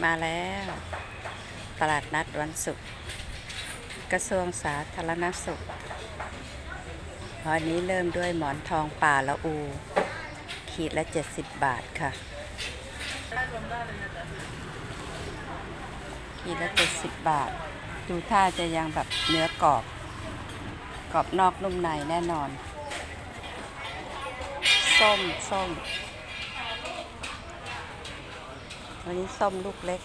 มาแล้ว ตลาดนัดวันศุกร์กระทรวงสาธารณสุขวันนี้เริ่มด้วยหมอนทองป่าละอู ขีดละ 70 บาทค่ะ ขีดละ 70 บาท ดูท่าจะยังแบบเนื้อกรอบ กรอบนอกนุ่มในแน่นอน ส้มส้ม วันนี้ส้มลูกเล็ก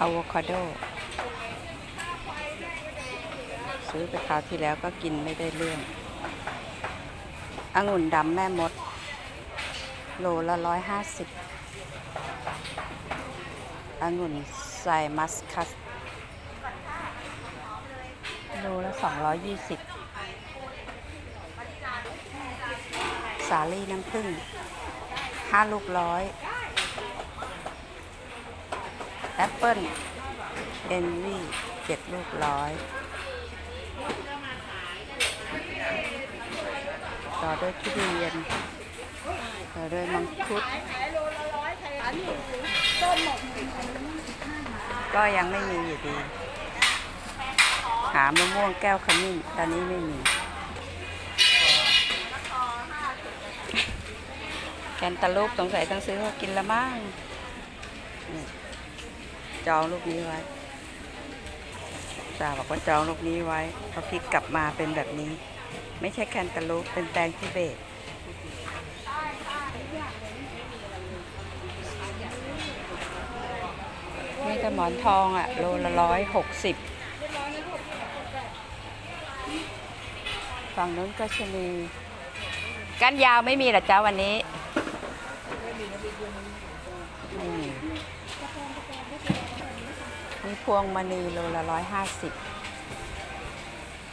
อะโวคาโด ซื้อไปคราวที่แล้วก็กินไม่ได้เรื่ององุ่นดำแม่มด โลละร้อยห้าสิบองุ่นใส่มัสคัส โลละสองร้อยยี่สิบาลี่น้ำผึ้งห้าลูกร้อยแอปเปิ้ลเอนวี่เจ็ดลูกร้อย ต่อด้วยทุเรียน ต่อด้วยมังคุด ก็ยังไม่มีอยู่ดี หามะม่วงแก้วขมิ้นตอนนี้ไม่มี แค นตาลูปสงสัยต้องซื้อมากินละมั้งจองลูกนี้ไว้จ่าบอกว่าจองลูกนี้ไว้พอพลิกกลับมาเป็นแบบนี้ ไม่ใช่แคนตาลูปเป็นแตงทิเบตนี่ก็หมอนทองอะ โลละร้อยหกสิบฝั่งนู้นก็ชนีก้านยาวไม่มีหรอจ้าวันนี้ไม่มีมี พวงมณีโลละร้อยห้าสิบ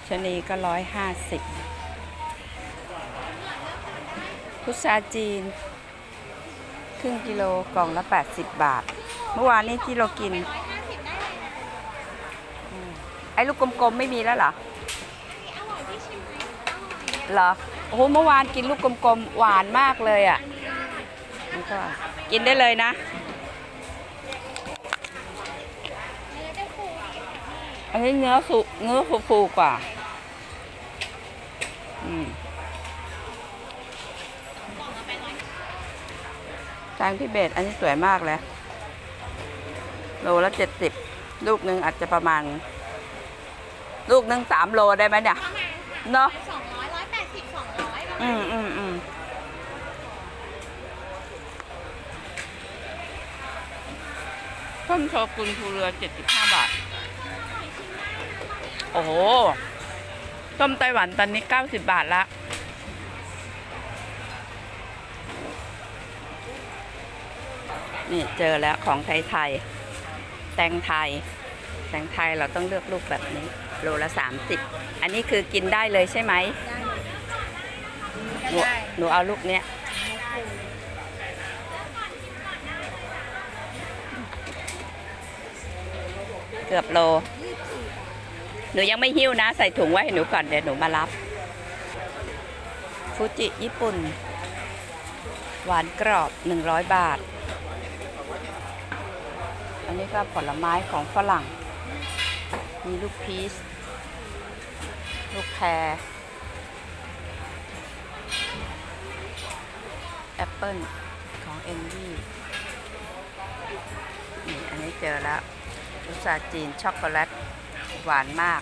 ชะนีก็ร้อยห้าสิบพุทราจีน ครึ่งกิโลกล่องละ 80 บาท เมื่อวานนี้ที่เรากินอืมไอ้ลูกกลมๆไม่มีแล้วเหรอเหรอโอ้โหเมื่อวานกินลูกกลมๆ หวานมากเลยอะนี่ก็กินได้เลยนะ อันนี้เนื้อสุเนื้อฟูๆกว่า อืมแตงที่เบตอันนี้สวยมากเลยโลละเจ็ดสิบลูกหนึ่งอาจจะประมาณ ลูกหนึ่งสามโลได้ไหมเนี่ยเนาะสองร้อยร้อยแปดสิบสองร้อยอืมอืมอืมต้มโชกุนภูเรือเจ็ดสิบห้าบาท โอ้โห ต้มไต้หวันตอนนี้เก้าสิบบาทละ นี่เจอแล้วของไทยๆแตงไทย แตงไทยเราต้องเลือกลูกแบบนี้ โลละสามสิบอันนี้คือกินได้เลยใช่ไหมหนูหนูเอาลูกเนี้ยเกือบโล หนูยังไม่หิ้วนะ ใส่ถุงไว้ให้หนูก่อนเดี๋ยวหนูมารับ ฟูจิญี่ปุ่น หวานกรอบ 100 บาท อันนี้ก็ผลไม้ของฝรั่ง มีลูกพีช ลูกแพรแอปเปิลของเอ็นดี้นี่อันนี้เจอแล้วอุตสาจีนช็อกโกแลต หวานมาก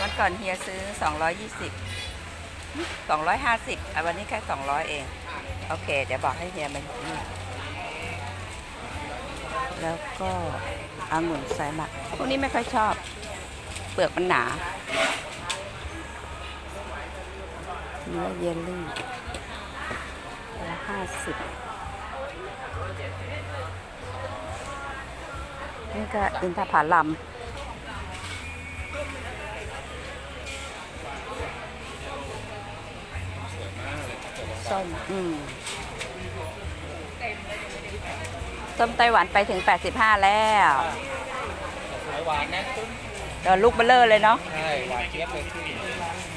วันก่อนเฮียซื้อ 220 250อะวันนี้แค่ 200 เอง โอเค เดี๋ยวบอกให้เฮียมันนี่แล้วก็องุ่นไซมักพวกนี้ไม่ค่อยชอบ เปลือกมันหนา เนื้อเยลลี่ละห้าสิบนี่ก็อินทผลัม ส้มอืมส้มไต้หวันไปถึง 85 แล้วสายหวานนะตุ้มเดี๋ยวลูกเบลเลอร์เลยเนาะใช่หวานเจี๊ยบเลยที่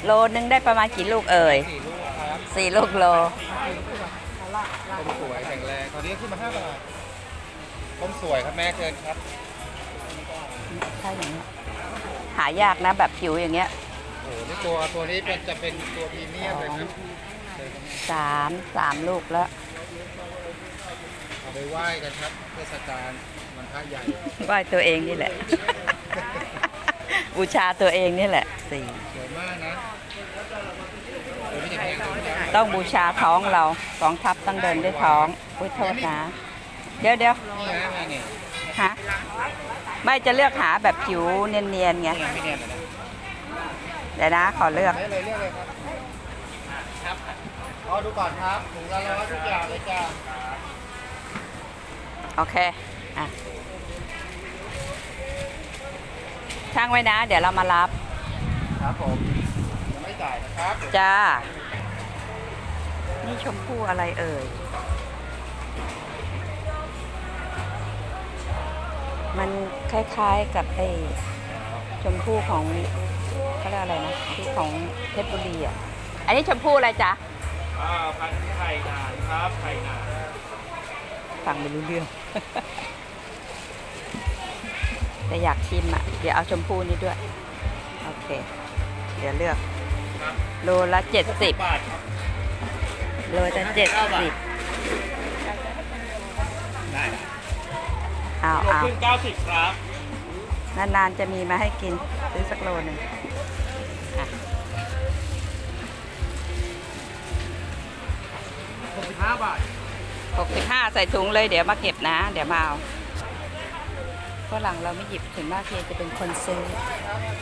โลนึงได้ประมาณกี่ลูกเอ่ยสี่ลูกครับสี่ลูกโลต้มสวยแข็งแรงตอนนี้ขึ้นมาห้าบาทต้มสวยครับแม่เชิญครับใช่อย่างเงี้ย หายากนะแบบผิวอย่างเงี้ยโอ้โหนี่ตัวตัวนี้เป็นจะเป็นตัวพรีเมียมเลยครับเชิญครับสามสามลูกแล้วเอาไปไหว้กันครับเทศกาลวันพระใหญ่ไหว้ตัวเองนี่แหละ บูชาตัวเองนี่แหละสี่สวยมากนะตัวนี้จะแพงตัวนี้นะต้องบูชาท้องเรากองทัพต้องเดินด้วยท้องอุ้ยโทษนะ เดี๋ยวเดี๋ยวนี่นะแม่เนี่ยฮะ ไม่จะเลือกหาแบบผิวเนียนๆไงนี่ยังไม่เนียนเลยนะเดี๋ยวนะขอเลือกได้เลยเรียกเลยครับครับรอดูก่อนครับถุงละร้อยทุกอย่างเลยจ้าโอเคอะช่างไว้นะ เดี๋ยวเรามารับครับผมยังไม่จ่ายนะครับจ้านี่ชมพู่อะไรเอ่ย มันคล้ายๆกับไอ้ชมพู่ของเขาเรียกอะไรนะที่ของเพชรบุรีอะ อันนี้ชมพู่อะไรจ๊ะอ่าพันไข่นานครับไข่นานฟังไม่รู้เรื่อง แต่อยากชิมอะ เดี๋ยวเอาชมพูนี้ด้วย โอเค เดี๋ยวเลือกโลละเจ็ดสิบ บาทครับโลละเจ็ดสิบได้ เอาโลเอาครึ่งเก้าสิบครับ นานๆจะมีมาให้กิน ซื้อสักโลหนึ่งอะหกสิบห้าบาท หกสิบห้าใส่ถุงเลยเดี๋ยวมาเก็บนะ เดี๋ยวมาเอาฝรั่งเราไม่หยิบถึงมากเพียงจะเป็นคนซื้อ